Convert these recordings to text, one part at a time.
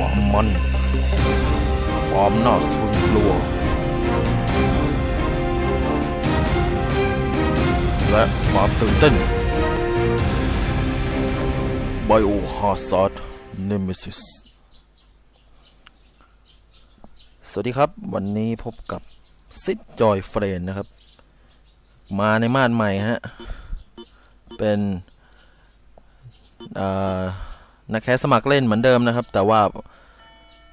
ความมัน ความน่าสนกลัว และความตื่นเต้น Biohazard Nemesis สวัสดีครับ วันนี้พบกับซิดจอยเฟรนนะครับ มาในมานใหม่ฮะ เป็นอ่า นักแคสสมัครเล่นเหมือนเดิมนะครับ แต่ว่า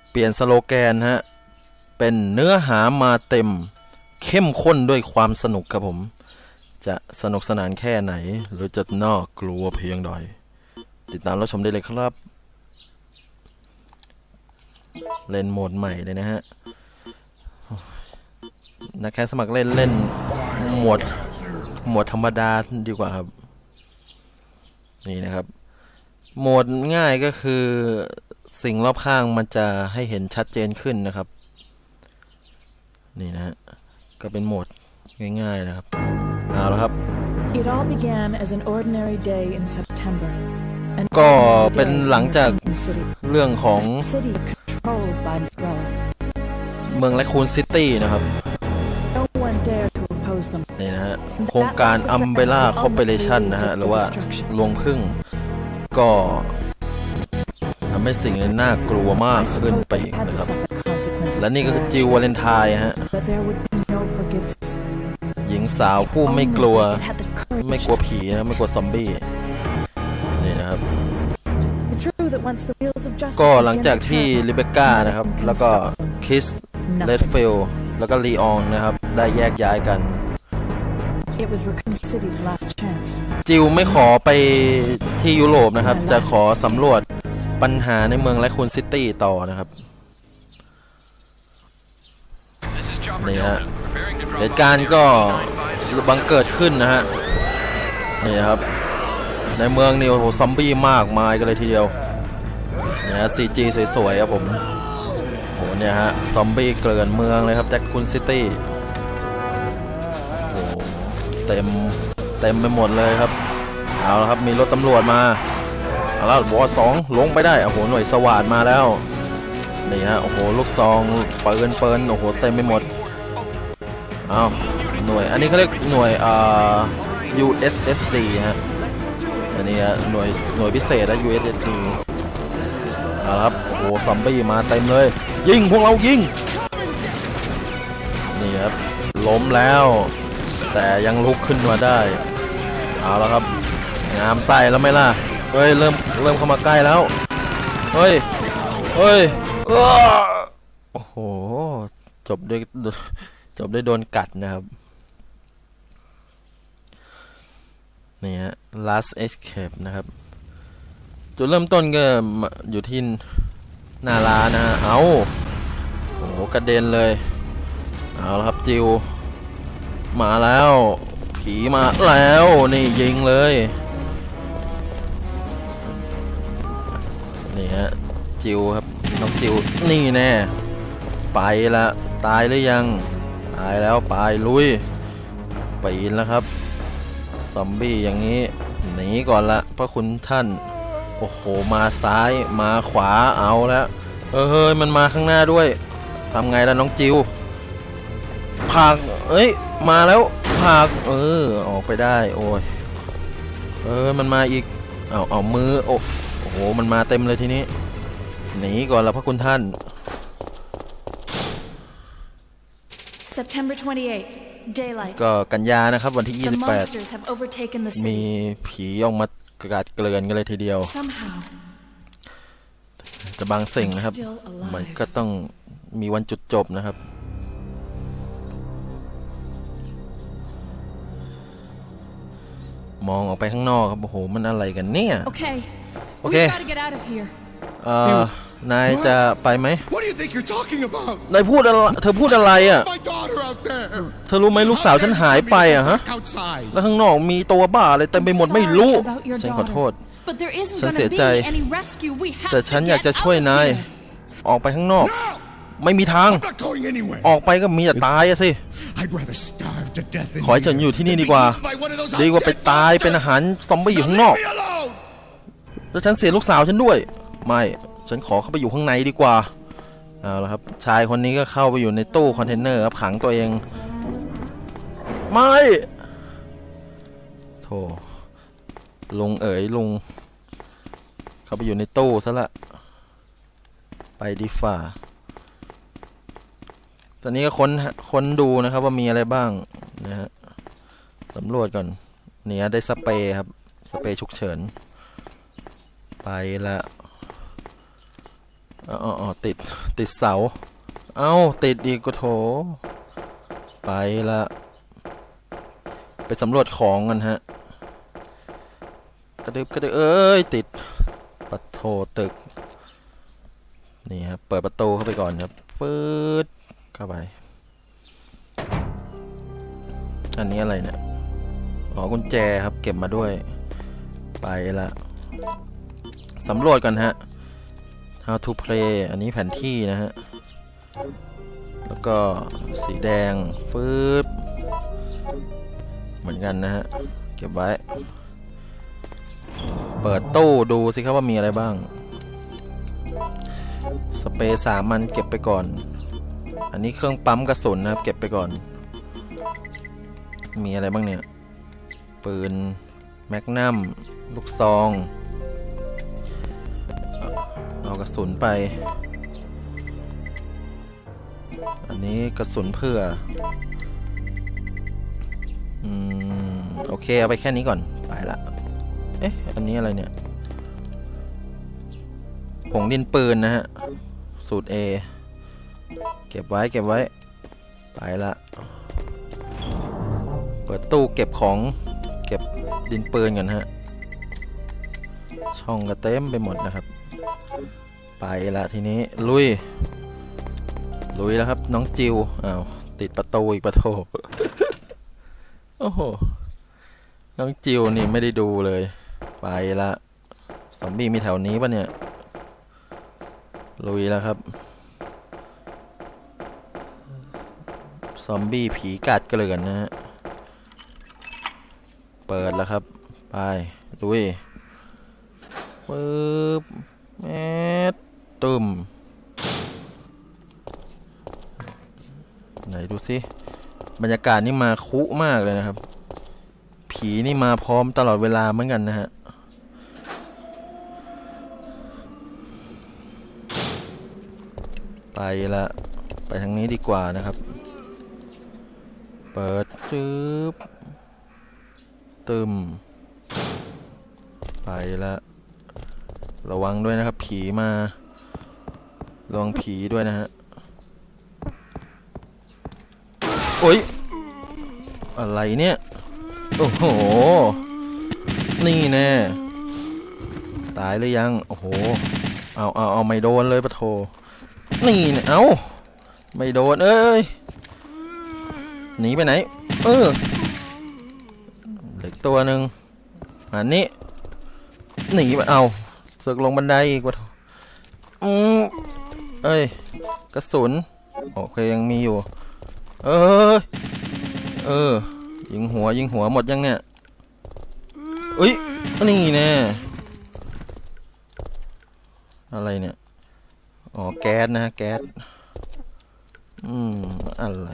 เปลี่ยนสโลแกนฮะเป็นเนื้อหามาเต็มเข้มข้นด้วยความสนุกครับผม จะสนุกสนานแค่ไหน หรือจะน่ากลัวเพียงใดติดตามรับชมได้เลยครับ เล่นโหมดใหม่เลยนะฮะนักแคสสมัครเล่นเล่นโหมดโหมดธรรมดาดีกว่าครับ นี่นะครับ โหมดง่ายก็คือสิ่งรอบข้างมันจะให้เห็นชัดเจนขึ้นนะครับ นี่นะฮะก็เป็นโหมดง่ายๆนะครับเอาละครับ It all began as an ordinary day in September. An ก็ ordinary เป็น day หลังจาก in City. เรื่องของ A city controlled by Umbrella. เมืองแลคูนซิตี้นะครับ No one dared to oppose them. นี่นะฮะโครงการอัมเบล่าคอ p ป r a t i o n นะฮะหรือว่าลวงพึ่ง ก็ทำให้สิ่งนี้น่ากลัวมาก I ขึ้น suppose ไป they อีก had นะ to ครับ suffer consequences และนี่ก็ for คือ their จิววาเลน actions. ไทน์ฮะ But there would be no forgiveness. หญิงสาวผู้ไม่กลัว Only they had the courage ไม่กลัวผีนะไม่กลัวซอมบี้นี่นะครับ It's true that once the wheels of justice ก็ begin หลังจาก to ที่ turn, ลิเบคก้า nothing นะครับ can แล้วก็ stop them. คิส Nothing. เลดฟิลแล้วก็ลีอองนะครับ ได้แยกย้ายกัน It was Raccoon City's last chance. จิวไม่ขอไปที่ยุโรปนะครับ จะขอสำรวจปัญหาในเมืองแลคูนซิตี้ต่อนะครับ This is Chopper Này Delta, ạ. preparing to drop เห off ตุการณ์ก็ near บังเกิดขึ้นนะฮะ นี่นะครับ ในเมืองนี่โอ้โหซอมบี้มากมายกันเลยทีเดียวเนี่ยฮะซีจีสวยๆครับผม โอ้โหเนี่ยฮะ ซอมบี้เกลื่อนเมืองเลยครับแจ็คคุณซิตี้โอ้โห เต็มเต็มไปหมดเลยครับเอาละครับมีรถตำรวจมาเอาละวอสองลงไปได้โอ้โหหน่วยสวัสดมาแล้วนี่ฮะโอ้โหลูกซองปืนเปินโอ้โหเต็มไปหมดเอาหน่วยอันนี้เขาเรียกหน่วยอ่า USSD ฮะอันนี้ฮะหน่วยหน่วยพิเศษนะ USSD เอาละครับโอ้โหซอมบี้มาเต็มเลย ยิงพวกเรายิงนี่ครับล้มแล้ว แต่ยังลุกขึ้นมาได้ เอาแล้วครับ งามไส้แล้วไหมล่ะ เฮ้ย เริ่มเริ่มเข้ามาใกล้แล้ว เฮ้ย เฮ้ยโอ้โห จบด้วยจบด้วยโดนกัดนะครับนี่ฮะ last escape นะครับ จุดเริ่มต้นก็อยู่ที่หน้าร้านนะฮะ เอาโอ้โหกระเด็นเลย เอาละครับจิว มาแล้ว ผีมาแล้ว นี่ยิงเลย นี่ฮะ จิวครับน้องจิวนี่แน่ ไปละตายหรือยัง ตายแล้วไปลุยปีนแล้วครับซอมบี้อย่างนี้หนีก่อนละพระคุณท่าน โอ้โห มาซ้ายมาขวาเอาแล้วเออเฮ้ยมันมาข้างหน้าด้วยทำไงล่ะน้องจิว ผากเอ้ย มาแล้วผากเออ ออกไปได้ โอ้ย เออ มันมาอีก เอาเอามือโอ้โอ้โห มันมาเต็มเลยทีนี้ หนีก่อนละพระคุณท่าน September 28th, daylight. ก็กันยานะครับ วันที่ The monsters have overtaken the 28 มี city. ผีออกมากราดเกลือนกันเลยทีเดียว Somehow, แต่บางสิ่งนะครับ still alive. มันก็ต้องมีวันจุดจบนะครับ มองออกไปข้างนอกครับ โอ้โห มันอะไรกันเนี่ย Okay, Okay. we've got to get out of here. เอ่อ นายจะไปไหม What do you think you're talking about? นายพูดอะไร เธอพูดอะไรอะ My daughter out there. เธอรู้ไหมลูกสาวฉันหายไปอะฮะ Outside. แล้วข้างนอกมีตัวบ้าอะไรเต็มไปหมดไม่รู้ Sorry about your ฉันขอโทษ daughter, but there isn't ฉัน going เสีย to ใจ be any rescue. We have แต่ to ฉันอยาก get จะช่วย out of นาย here. ออกไปข้างนอก No! ไม่มีทาง I'm not going anywhere. ออกไปก็มีแต่ตายอะสิ I'd rather starve to death than ขอให้ฉันอยู่ที่นี่ดีกว่า be eaten by one of those ดีกว่าไป undead ตายเป็นอาหารซอมบี้อยู่ Now ข้างนอก leave me alone. แล้วฉันเสียลูกสาวฉันด้วย ไม่ ฉันขอเข้าไปอยู่ข้างในดีกว่า เอาละครับ ชายคนนี้ก็เข้าไปอยู่ในตู้คอนเทนเนอร์ครับขังตัวเอง ไม่ โธ่ลุงเอ๋ยลุง เข้าไปอยู่ในตู้ซะละ ไปดีฝ่า ตอนนี้ก็ค้นค้นดูนะครับว่ามีอะไรบ้างนะฮะสำรวจก่อน เนี่ยได้สเปรย์ครับ สเปรย์ฉุกเฉิน ไปละอ๋อออติดติดเสา เอ้า ติดอีกก็โถ ไปละไปสำรวจของกันฮะ กระดึบกระดึบเอ้ย ติดปัดโถตึก นี่ครับ เปิดประตูเข้าไปก่อนครับ ฟืด เข้าไป อันนี้อะไรเนี่ย อ๋อกุญแจครับเก็บมาด้วย ไปละสำรวจกันฮะ how to play อันนี้แผนที่นะฮะ แล้วก็สีแดง ฟืบเหมือนกันนะฮะ เก็บไว้ เปิดตู้ดูสิครับว่ามีอะไรบ้าง สเปรย์สามมันเก็บไปก่อน อันนี้เครื่องปั๊มกระสุนนะครับ เก็บไปก่อน มีอะไรบ้างเนี่ย ปืน แมกนัม ลูกซอง เอากระสุนไป อันนี้กระสุนเพื่อ อืม โอเค เอาไปแค่นี้ก่อน ไปละ เอ๊ะ อันนี้อะไรเนี่ย ผงดินปืนนะฮะ สูตร A เก็บไว้เก็บไว้ ไปละ เปิดตู้เก็บของเก็บดินปืนกันฮะ ช่องก็เต็มไปหมดนะครับ ไปละทีนี้ลุย ลุยแล้วครับ น้องจิวอ้าวติดประตูอีกประตูโอ้โห น้องจิวนี่ไม่ได้ดูเลย ไปละซอมบี้มีแถวนี้ปะเนี่ย ลุยแล้วครับ ซอมบี้ผีกัดเกลื่อนนะฮะ เปิดแล้วครับ ไปลุยปึ๊บแมดตึมไหนดูสิ บรรยากาศนี่มาคุมากเลยนะครับ ผีนี่มาพร้อมตลอดเวลาเหมือนกันนะฮะไปละ ไปทางนี้ดีกว่านะครับ เปิดจึ๊บตึม ไปละระวังด้วยนะครับ ผีมา ระวังผีด้วยนะฮะ โอ๊ยอะไรเนี่ย โอ้โห นี่แน่ ตายหรือยัง โอ้โห เอาเอาเอาไม่โดนเลยปะโท นี่เนี่ยเอาไม่โดน เอ้ย หนีไปไหน เออเหล็กตัวหนึ่งอันนี้หนีไปเอาเสือกลงบันไดอีกว่าอืมเอ้ยกระสุนโอเคยังมีอยู่ เออเออ ยิงหัวยิงหัวหมดยังเนี่ยอุ้ยนี่แน่อะไรเนี่ย อ๋อ แก๊สนะฮะแก๊ส อืม อะไร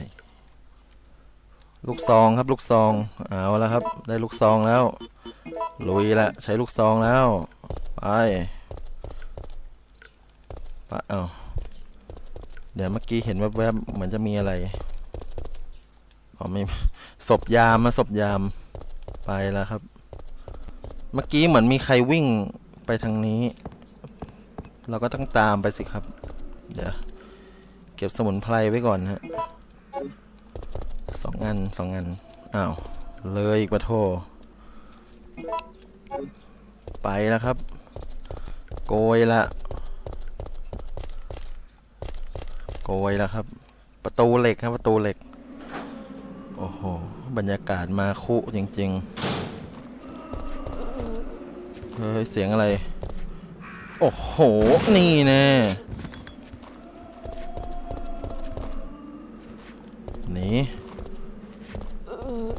ลูกซองครับลูกซองเอาแล้วครับ ได้ลูกซองแล้วลุยละใช้ลูกซองแล้วไปไปเอาเดี๋ยวเมื่อกี้เห็นแวบๆเหมือนจะมีอะไรอ๋อไม่ศพยามมาศพยามไปแล้วครับ เมื่อกี้เหมือนมีใครวิ่งไปทางนี้ เราก็ต้องตามไปสิครับ เดี๋ยวเก็บสมุนไพรไว้ก่อนฮะ องอันสองอัน อ้าว เลยอีกปะโท ไปแล้วครับ โกยละ โกยแล้วครับ ประตูเหล็กครับประตูเหล็ก โอ้โห บรรยากาศมาคุจริง ๆ เฮ้ย เสียงอะไร โอ้โห นี่แน่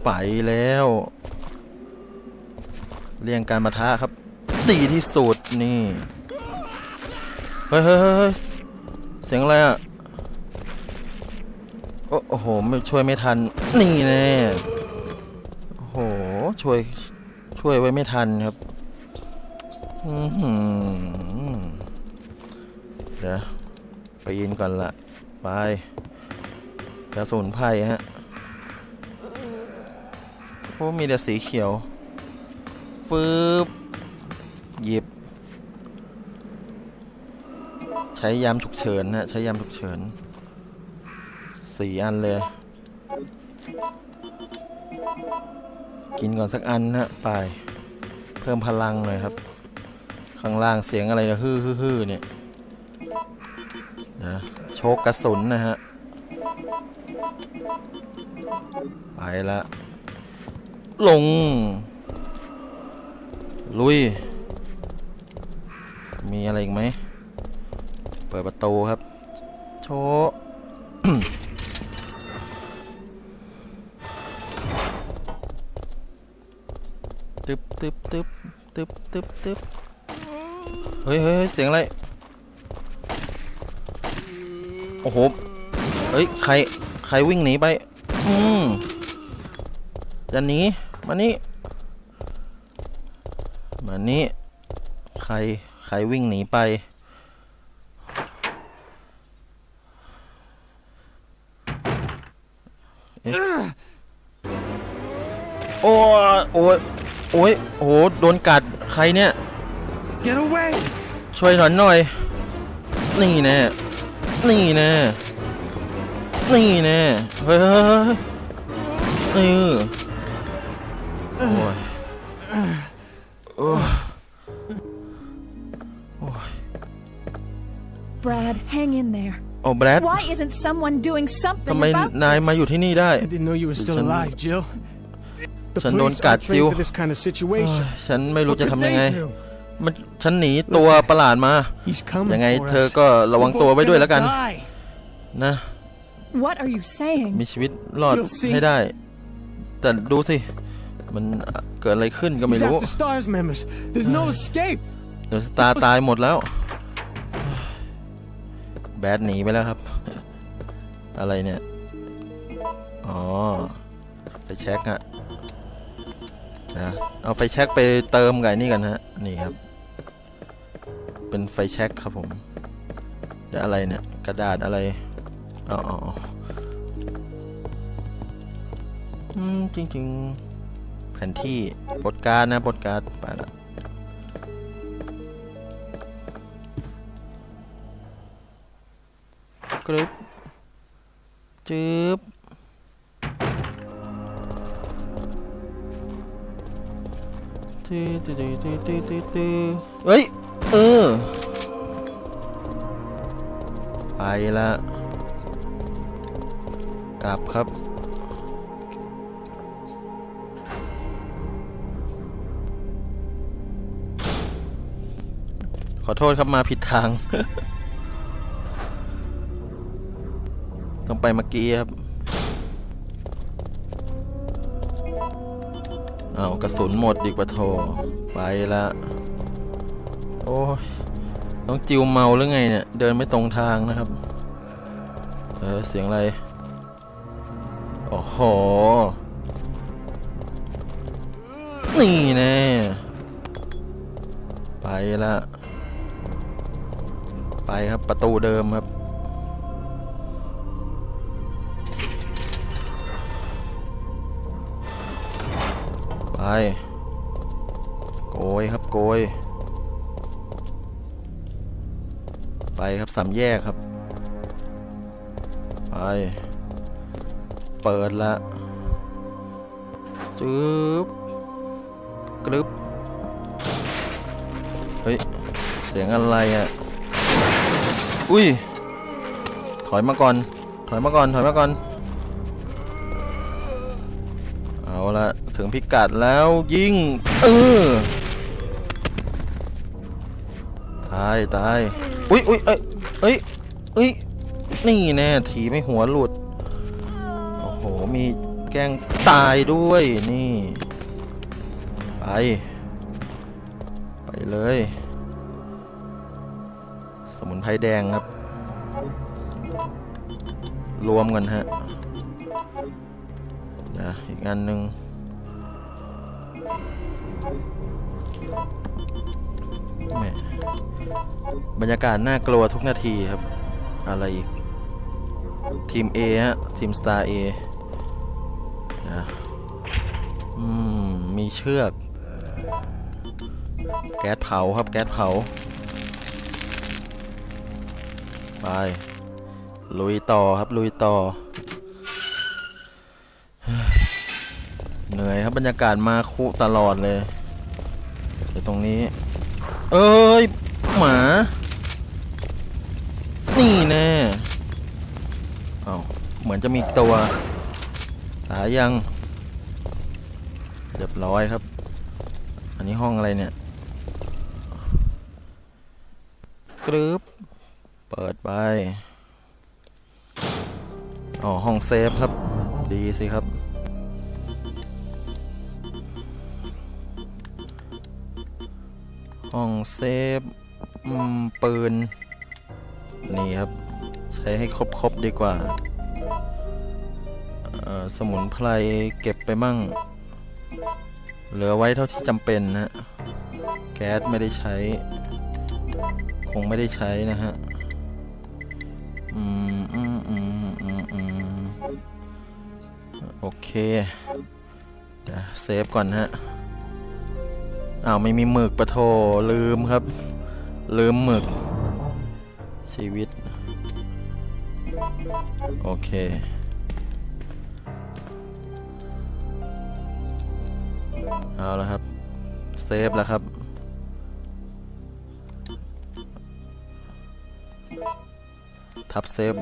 ไปแล้ว เรียงการมาท้าครับดีที่สุดนี่เฮ้ยเฮ้ยเฮ้ยเสียงอะไรอะ โอ้โห ไม่ช่วยไม่ทัน นี่แน่โอ้โห ช่วย ช่วยไว้ไม่ทันครับอือหือเดี๋ยวไปยินก่อนละไปกระสุนไพ่ฮะ อ้มีแต่สีเขียวฟืบหยิบ ใช้ยามฉุกเฉินนะใช้ยามฉุกเฉินสี่อันเลย กินก่อนสักอันนะไป เพิ่มพลังหน่อยครับ ข้างล่างเสียงอะไรนะฮือฮือฮือเนี่ยนะโชกกระสุนนะฮะ ไปละ ลง ลุย มีอะไรอีกไหม เปิดประตูครับ โชว์ตึบตึบตึบตึบตึบตึบเฮ้ยเฮ้ยเฮ้ยเสียงอะไร โอ้โห เฮ้ย ใคร ใครวิ่งหนีไป อืม จะหนีมานี่มานี่ใครใครวิ่งหนีไปเอ๊ะโอ้ยโอ้ยโอ้ยโอ้โหโดนกัดใครเนี่ย Get away! ช่วยหน่อยหน่อย นี่แน่นี่แน่นี่แน่เฮ้ยเฮ้ยเฮ้ย นี่โอ้ย Brad, hang in there. โอ้แบรด Why isn't someone doing ทำ something ไม about นายมา this? อยู่ที่นี่ได้ I didn't know you were still Listen. alive, Jill. The ฉันโดน police กัด aren't จิว trained for this kind of situation. ฉันไม่รู้ What จะ could ทำยังไง they do? มันฉันหนีตัวประหลาดมา He's coming ยังไง for เธอ us. ก็ระวัง We're ตัว both ไว้ด้วยแล้วกัน gonna die. นะ What are you saying? มีชีวิตรอด You'll see. ให้ได้ แต่ดูสิ มันเกิดอะไรขึ้นก็ไม่ He's รู้ after STARS members. There's no escape. เดี๋ยวสตาร์ตายหมดแล้ว แบดหนีไปแล้วครับ อะไรเนี่ย อ๋อไฟแช็กอะนะเอาไฟแช็กไปเติมกับไอ้นี่กันฮะ นี่ครับ เป็นไฟแช็กครับผมเดี๋ยวอะไรเนี่ย กระดาษอะไรอ๋ออ๋ออ๋ออืมจริงๆแผนที่โปดการนะโปดการไปละกรึบจืบตื้อตื้อตื้อตื้อตื้อตื้อเฮ้ย เออ ไปละกลับครับ อโทษครับมาผิดทาง ต้องไปเมื่อกี้ครับเอากระสุนหมดอีกปะโถไปละโอ้ยน้องจิวเมาหรือไงเนี่ย เดินไม่ตรงทางนะครับ เออ เสียงอะไร โอ้โห นี่แน่ไปละ ไปครับประตูเดิมครับ ไป โกยครับโกย ไปครับสามแยกครับ ไป เปิดละจึ๊บกรึบเฮ้ย เสียงอะไรอะ อุ้ย ถอยมาก่อน ถอยมาก่อน ถอยมาก่อน เอาละถึงพิกัดแล้วยิง เออ ตาย ตาย อุ้ยอุ้ยเอ้ยเอ้ยเอ้ย นี่แน่ถีไม่หัวหลุด โอ้โห มีแกล้งตายด้วย นี่ ไป ไปเลย สมุนไพรแดงครับ รวมกันฮะนะอีกอันหนึ่งแมบรรยากาศน่ากลัวทุกนาทีครับ อะไรอีก ทีม A ฮะ ทีม Star A นะอืม มีเชือก แก๊สเผาครับ แก๊สเผา ไป ลุยต่อครับลุยต่อ เหนื่อยครับบรรยากาศมาคุตลอดเลยเดี๋ยวตรงนี้ เอ้ย หมา นี่แน่เอาเหมือนจะมีตัวตายยังเรียบร้อยครับ อันนี้ห้องอะไรเนี่ยกรึบ เปิดไปอ๋อห้องเซฟครับ ดีสิครับ ห้องเซฟปืน นี่ครับ ใช้ให้ครบๆดีกว่า สมุนไพรเก็บไปมั่ง เหลือไว้เท่าที่จำเป็นนะฮะแก๊สไม่ได้ใช้ คงไม่ได้ใช้นะฮะ เค เดี๋ยวเซฟก่อนฮะอ้าวไม่มีหมึกปะโทลืมครับ ลืมหมึก ชีวิต โอเคเอาแล้วครับ เซฟแล้วครับ ทับเซฟ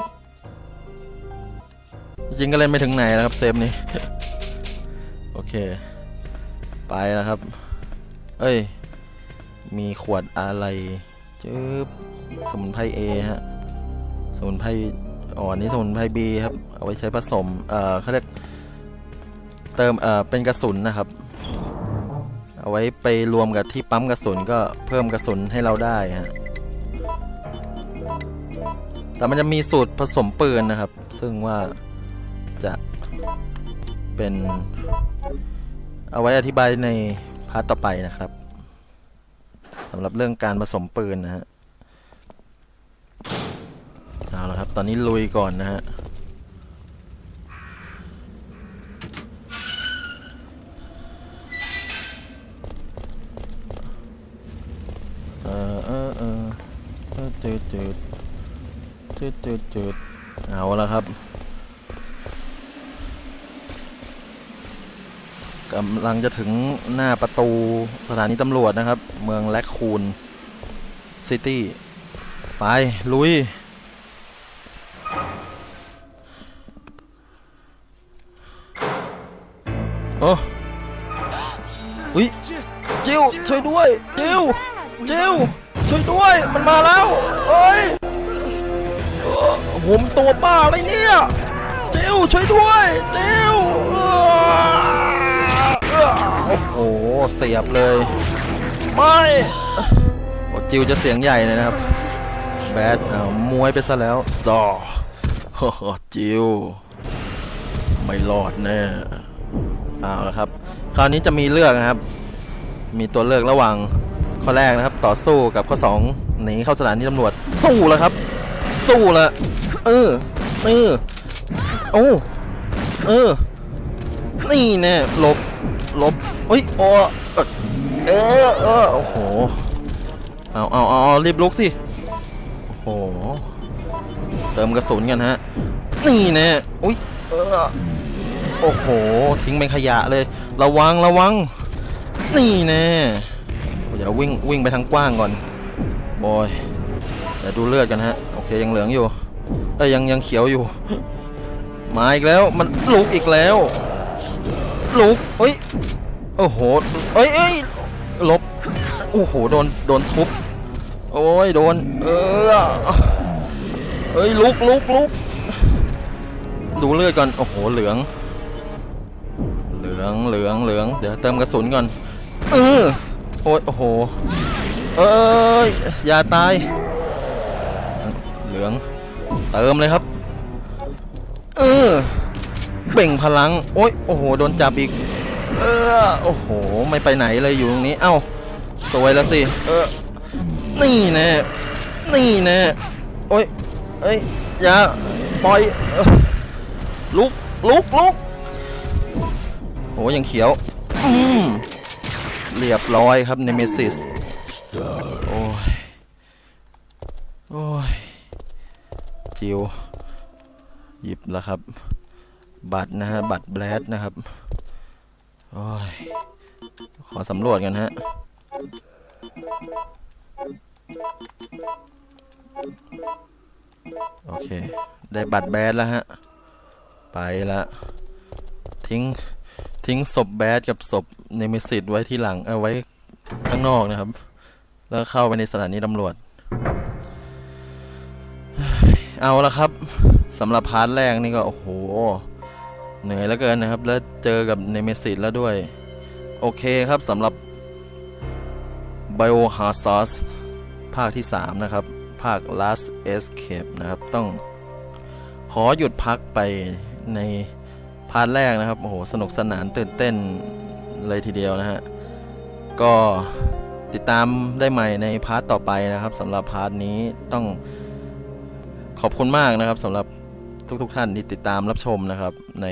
จริงก็เล่นไม่ถึงไหนแล้วครับเซฟนี้ โอเค ไปแล้วครับ เอ้ย มีขวดอะไรจึ๊บสมุนไพร A ฮะ สมุนไพรอ่อนนี้สมุนไพร B ครับ เอาไว้ใช้ผสม เอ่อเขาเรียกเติม เอ่อ เป็นกระสุนนะครับ เอาไว้ไปรวมกับที่ปั๊มกระสุนก็เพิ่มกระสุนให้เราได้ฮะ แต่มันจะมีสูตรผสมปืนนะครับ ซึ่งว่า จะเป็นเอาไว้อธิบายในพาร์ทต่อไปนะครับสำหรับเรื่องการผสมปืนนะฮะเอาละครับ ตอนนี้ลุยก่อนนะฮะเออเออเออเออจืดจืดจืดจืดจืดเอาละครับ กำลังจะถึงหน้าประตูสถานีตำรวจนะครับ เมืองแลคคูนซิตี้ ไป ลุย โอ้อุ้ยจิวช่วยด้วย จิวจิวช่วยด้วย มันมาแล้วเอ้ยเอ่อผมตัวบ้าอะไรเนี่ยจิวช่วยด้วยจิว โอ้โห เสียบเลย ไม่โอ้จิวจะเสียงใหญ่เลยนะครับ แบดเอามวยไปซะแล้วสตอร์โอ้โหจิว ไม่รอดแน่เอาละครับ คราวนี้จะมีเลือกนะครับ มีตัวเลือกระหว่างข้อแรกนะครับ ต่อสู้กับข้อ2หนีเข้าสถานีตำรวจ สู้แล้วครับ สู้ละเออ เออ โอ้ เออ นี่แน่ลบลบเฮ้ยโอ้เออเออโอ้โหเอาเอาเอาเอารีบลุกสิโอ้โหเติมกระสุนกันฮะนี่แน่อุ้ยเออโอ้โหทิ้งเป็นขยะเลย ระวังระวัง นี่แน่เดี๋ยววิ่งวิ่งไปทางกว้างก่อนบอยเดี๋ยวดูเลือดกันฮะโอเคยังเหลืองอยู่เอ้ยยังยังเขียวอยู่มาอีกแล้วมันลุกอีกแล้ว ลุกเอ้ย โอ้โห เอ้ยเอ้ยลบ โอ้โห โดน โดนทุบ โอ้ย โดน เออเอ้ย ลุกลุกลุกดูเลือดก่อน โอ้โห เหลือง เหลือง เหลือง เหลือง เดี๋ยวเติมกระสุนก่อน เออ โอ้ย โอ้โห เอ้ย อย่าตาย เหลือง เติมเลยครับ เออ เบ่งพลัง โอ้ยโอ้โห โดนจับอีก เออ โอ้โห ไม่ไปไหนเลยอยู่ตรงนี้ เอ้า สวยแล้วสิ เออ นี่แน่ นี่แน่ โอ้ยเอ้ย อย่า ปล่อยออลุก ลุก ลุกโหยังเขียว อืมเรียบร้อยครับเนเมซิส โอ้ย โอ้ย จิว หยิบแล้วครับ บัตรนะฮะ บัตรแบลดนะครับ โอ้ย ขอสำรวจกันฮะ โอเค ได้บัตรแบดแล้วฮะ ไปละ ทิ้ง ทิ้งศพแบดกับศพเนมิสิตไว้ที่หลัง เอาไว้ข้างนอกนะครับ แล้วเข้าไปในสถานีตำรวจ เอาละครับสำหรับพาร์ทแรกนี่ก็ โอ้โห เหนื่อยแล้วเกินนะครับ แล้วเจอกับเนเมิสิตแล้วด้วย โอเคครับสำหรับ Biohazard ภาคที่ 3 นะครับ ภาค Last Escape นะครับ ต้องขอหยุดพักไปในพาร์ทแรกนะครับ โอ้โห สนุกสนานตื่นเต้นเลยทีเดียวนะฮะ ก็ติดตามได้ใหม่ในพาร์ทต่อไปนะครับสำหรับพาร์ทนี้ต้องขอบคุณมากนะครับสำหรับ ทุกๆทท่านที่ติดตามรับชมนะครับ ใน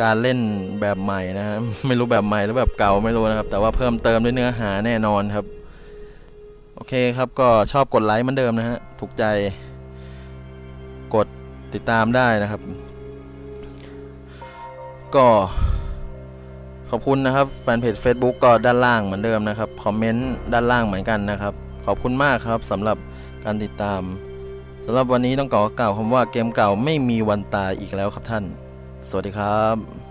การเล่นแบบใหม่นะฮะไม่รู้แบบใหม่หรือแบบเก่าไม่รู้นะครับ แต่ว่าเพิ่มเติมด้วยเนื้อหาแน่นอนครับ โอเคครับก็ชอบกดไลค์เหมือนเดิมนะฮะถูกใจ กดติดตามได้นะครับ ก็ขอบคุณนะครับแฟนเพจ Facebook ก็ด้านล่างเหมือนเดิมนะครับ คอมเมนต์ด้านล่างเหมือนกันนะครับ ขอบคุณมากครับสำหรับการติดตาม สำหรับวันนี้ต้องขอกล่าวคำว่าเกมเก่าไม่มีวันตายอีกแล้วครับท่าน สวัสดีครับ